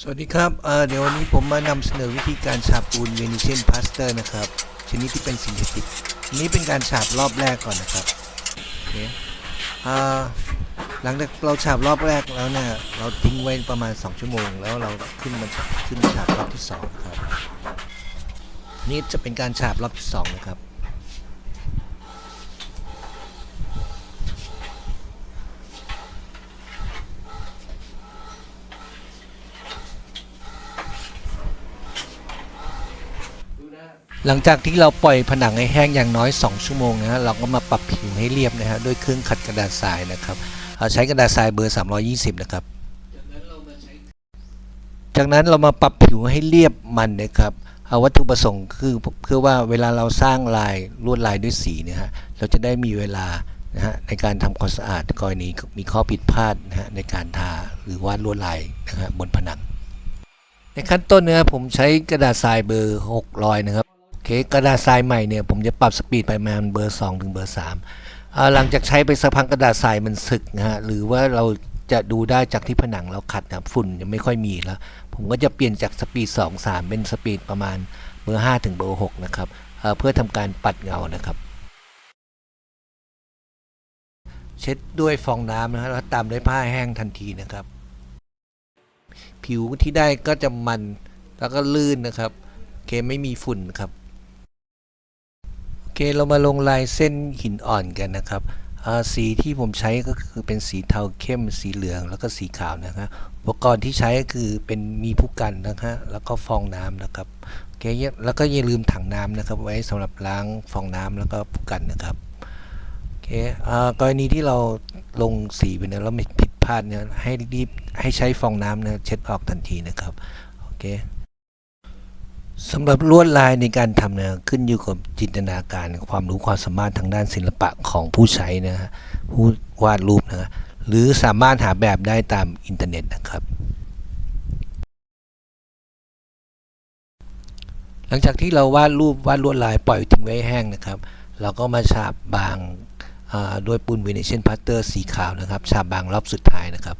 สวัสดีครับเเดี๋ยววันนี้ผมมานำเสนอวิธีการฉาบปูนเวนิเชียนพลาสเตอร์นะครับ ชนิดที่เป็นซินเทติกนนี้เป็นการฉาบรอบแรกก่อนนะครับหลังจากเราฉาบรอบแรกแล้วเนี่ยเราทิ้งไว้ประมาณ 2 ชั่วโมง แล้วเราขึ้นมาฉาบขึ้นฉาบรอบที่2ครับนี่จะเป็นการฉาบรอบที่2นะครับ หลังจากที่เราปล่อยผนังให้แห้งอย่างน้อย 2 ชั่วโมงนะเราก็มาปรับผิวให้เรียบนะฮะด้วยเครื่องขัดกระดาษทรายนะครับเราใช้กระดาษทรายเบอร์ 320 นะครับ จากนั้นเรามาปรับผิวให้เรียบมันนะครับเอาวัตถุประสงค์คือเพื่อว่าเวลาเราสร้างลายลวดลายด้วยสีเนี่ยฮะเราจะได้มีเวลานะฮะในการทำความสะอาดกรณีมีข้อผิดพลาดนะฮะในการทาหรือวาดลวดลายนะฮะบนผนัง ในขั้นต้นเนี่ยผมใช้กระดาษทรายเบอร์ 600 นะครับ เคกระดาษทรายใหม่เนี่ยผมจะปรับสปีดไปประมาณเบอร์ 2 ถึงเบอร์3อ่าหลังจากใช้ไปสักพักกระดาษทรายมันสึกนะฮะหรือว่าเราจะดูได้จากที่ผนังเราขัดนะฝุ่นยังไม่ค่อยมีแล้ว ผมก็จะเปลี่ยนจากสปีด 2 3 เป็นสปีดประมาณเบอร์ 5 ถึงเบอร์ 6 นะครับเเพื่อทำการปัดเงานะครับ เช็ดด้วยฟองน้ำนะฮะแล้วตามด้วยผ้าแห้งทันทีนะครับ ผิวที่ได้ก็จะมันแล้วก็ลื่นนะครับ เคไม่มีฝุ่นครับ อเคเรามาลงลายเส้นหินอ่อนกันนะครับสีที่ผมใช้ก็คือเป็นสีเทาเข้ม สีเหลืองแล้วก็สีขาวนะครับอุปกรณ์ที่ใช้ก็คือเป็นมีผู้กันนะฮะแล้วก็ฟองน้ำนะครับโอเคแล้วก็อย่าลืมถังน้ำนะครับ ไว้สำหรับล้างฟองน้ำแล้วก็ผู้กันนะครับโอเคอ่ากรณีที่เราลงสีไปเนี่ยแล้วไม่ผิดพลาดเนี่ยให้รีบให้ใช้ฟองน้ำนะเช็ดออกทันทีนะครับโอเค สำหรับลวดลายในการทำเนี่ยขึ้นอยู่กับจินตนาการความรู้ความสามารถทางด้านศิลปะของผู้ใช้นะฮะผู้วาดรูปนะฮะหรือสามารถหาแบบได้ตามอินเทอร์เน็ตนะครับ หลังจากที่เราวาดรูปวาดลวดลายปล่อยทิ้งไว้แห้งนะครับ เราก็มาฉาบบางาด้วยปูนเวเนเชียนพัตเตอร์สีขาวนะครับ ฉาบบางรอบสุดท้ายนะครับ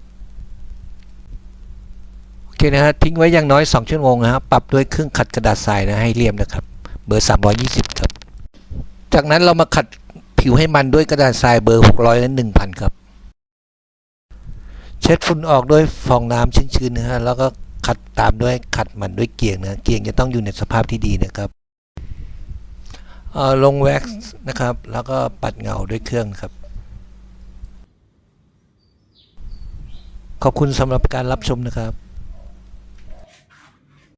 โอเคนะฮะทิ้งไว้อย่างน้อย 2 ชั่วโมงนะครับปรับด้วยเครื่องขัดกระดาษทรายนะให้เรียบนะครับ เบอร์ 320 ครับ จากนั้นเรามาขัดผิวให้มันด้วยกระดาษทรายเบอร์ 600 และ 1,000 ครับ เช็ดฝุ่นออกด้วยฟองน้ำชื้นๆนะฮะแล้วก็ขัดตามด้วยขัดมันด้วยเกียงนะเกียงจะต้องอยู่ในสภาพที่ดีนะครับลงแว็กซ์นะครับ แล้วก็ปัดเงาด้วยเครื่องครับ ขอบคุณสำหรับการรับชมนะครับ